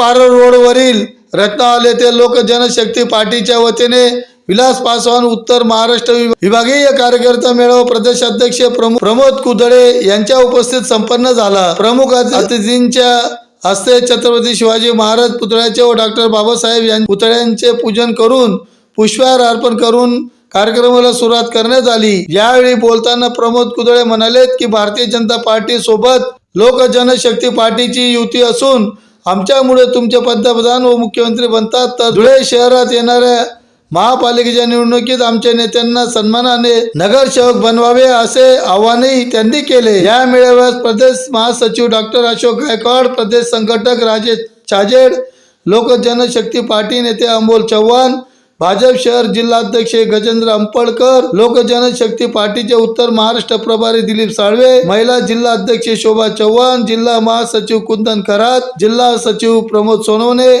पारळ रोडवरील रत्नावाल येथे लोक जनशक्ती पार्टीच्या वतीने विलास पासवान उत्तर महाराष्ट्र विभा- विभागीय कार्यकर्ता मेळावा प्रदेशाध्यक्ष प्रमो- प्रमोद कुदळे यांच्या उपस्थित संपन्न झाला. प्रमुख अतिथींच्या हस्ते छत्रपती शिवाजी महाराज पुतळ्याचे व डॉक्टर बाबासाहेब यांच्या पुतळ्यांचे पूजन करून पुष्पहार अर्पण करून कार्यक्रमाला सुरुवात करण्यात आली. यावेळी बोलताना प्रमोद कुदळे म्हणाले की भारतीय जनता पार्टी सोबत लोक जनशक्ती पार्टीची युती असून आमच्यामुळे तुमचे पंतप्रधान व मुख्यमंत्री बनतात. तर धुळे शहरात येणाऱ्या महापालिकेच्या निवडणुकीत आमच्या नेत्यांना सन्मानाने नगरसेवक बनवावे असे आवाहनही त्यांनी केले. या मेळाव्यात प्रदेश महासचिव डॉक्टर अशोक गायकवाड प्रदेश संघटक राजेश चाजेड लोक जनशक्ती पार्टी नेते अमोल चव्हाण भाजप शहर जिल्हाध्यक्ष गजेंद्र अंपळकर लोक जनशक्ती पार्टीचे उत्तर महाराष्ट्र प्रभारी दिलीप साळवे महिला जिल्हा अध्यक्ष शोभा चव्हाण जिल्हा महासचिव कुंदन खरात जिल्हा सचिव प्रमोद सोनवणे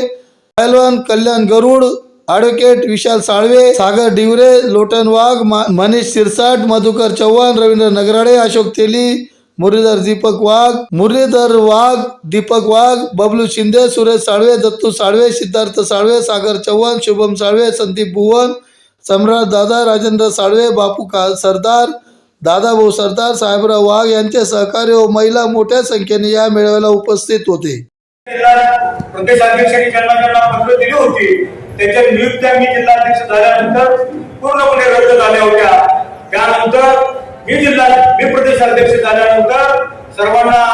पहलवान कल्याण गरुड ॲडव्होकेट विशाल साळवे सागर डिवरे लोटन वाघ मनीष सिरसाट मधुकर चव्हाण रवींद्र नगराडे अशोक तेली मुरलीधर दीपक वाघ मुरलीधर वाघ दीपक वाघ बबलू शिंदे सुरेश साळवे दत्तू साळवे सिद्धार्थ साळवे सागर चव्हाण शुभम साळवे संदीप भुवन सम्राट दादा राजेंद्र साळवे बापू का सरदार दादाभाऊ सरदार साहेबराव वाघ यांचे सहकार्य व महिला मोठ्या संख्येने या मेळाव्याला उपस्थित होते. जिल्हा प्रदेशाध्यक्षांनी ज्यांना ज्यांना पत्र दिली होती. त्याच्या नियुक्त्या मी जिल्हाध्यक्ष झाल्यानंतर पूर्णपणे रद्द झाल्या होत्या. त्यानंतर मी जिल्हा मी प्रदेशाध्यक्ष झाल्यानंतर सर्वांना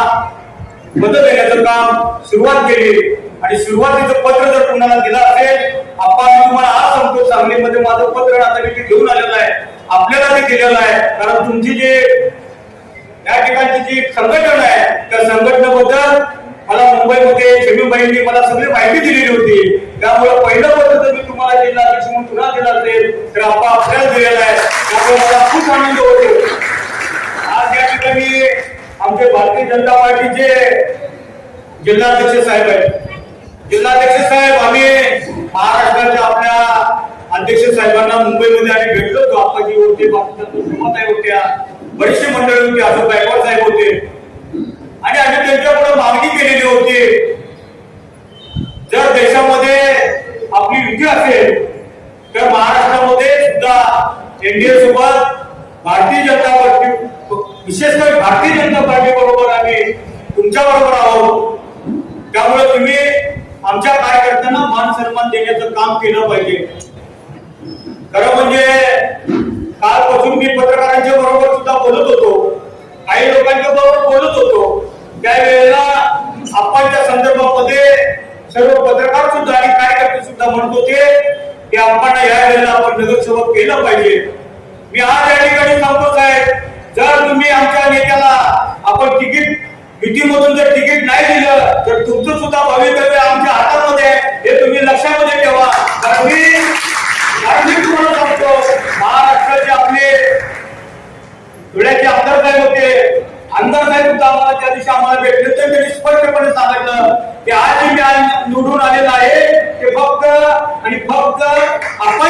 मदत देण्याचं काम सुरुवात केली. आणि सुरुवातीचं पत्र जर कुणाला दिलं असेल आपण तुम्हाला आज सांगतो सांगलीमध्ये माझं पत्र आता मी घेऊन आलेलं आहे. आपल्याला ते दिलेलं आहे. कारण तुमची जे या ठिकाणची जी संघटना आहे त्या संघटनेबद्दल मला मुंबईमध्ये शमीबाईंनी मला सगळी माहिती दिलेली होती. त्यामुळे पहिलं पत्र जर मी तुम्हाला जिल्हाध्यक्ष म्हणून पुन्हा दिलं असेल तर आपण आपल्याला दिलेलं आहे. त्यामुळे मला खूप आनंद होतो. आज या ठिकाणी आमचे भारतीय जनता पार्टीचे जिल्हाध्यक्ष साहेब आहेत. जिल्हाध्यक्ष साहेब आम्ही महाराष्ट्राच्या आपल्या अध्यक्ष साहेबांना मुंबईमध्ये आम्ही भेटलो होतो. आप्पाजी होते बापूसाहेब होत्या बरीचशी मंडळी होती असं गायकवाड साहेब होते. आणि आम्ही त्यांच्याकडे मागणी केलेली होती. जर देशामध्ये आपली युती असेल तर महाराष्ट्रामध्ये सुद्धा एनडीए सोबत भारतीय जनता पार्टी विशेषतः भारतीय जनता पार्टी बरोबर आम्ही तुमच्या बरोबर आहोत. त्यामुळे तुम्ही आमच्या कार्यकर्त्यांना मान सन्मान देण्याचं काम केलं पाहिजे. खरं म्हणजे कालपासून मी पत्रकारांच्या बरोबर सुद्धा बोलत होतो. काही लोकांच्या बरोबर बोलत होतो. त्यावेळेला आपणच्या संदर्भामध्ये सर्व पत्रकार सुद्धा आणि कार्यकर्ते सुद्धा म्हणत होते की आपण या वेळेला आपण नगरसेवक केलं पाहिजे. मी आज या ठिकाणी सांगतो साहेब जर तुम्ही आमच्या नेत्याला आपण तिकीट युतीमधून जर तिकीट नाही दिलं तर तुमचं सुद्धा भवितव्य आमच्या हातामध्ये हे तुम्ही लक्षामध्ये ठेवा. मी कारण तुम्हाला सांगतो महाराष्ट्राचे आपले धुळ्याचे आमदार साहेब होते. आमदार साहेब सुद्धा आम्हाला त्या दिवशी आम्हाला भेटले तर त्यांनी स्पष्टपणे सांगितलं की आज मी निवडून आलेलं आहे. ते फक्त आणि फक्त आपण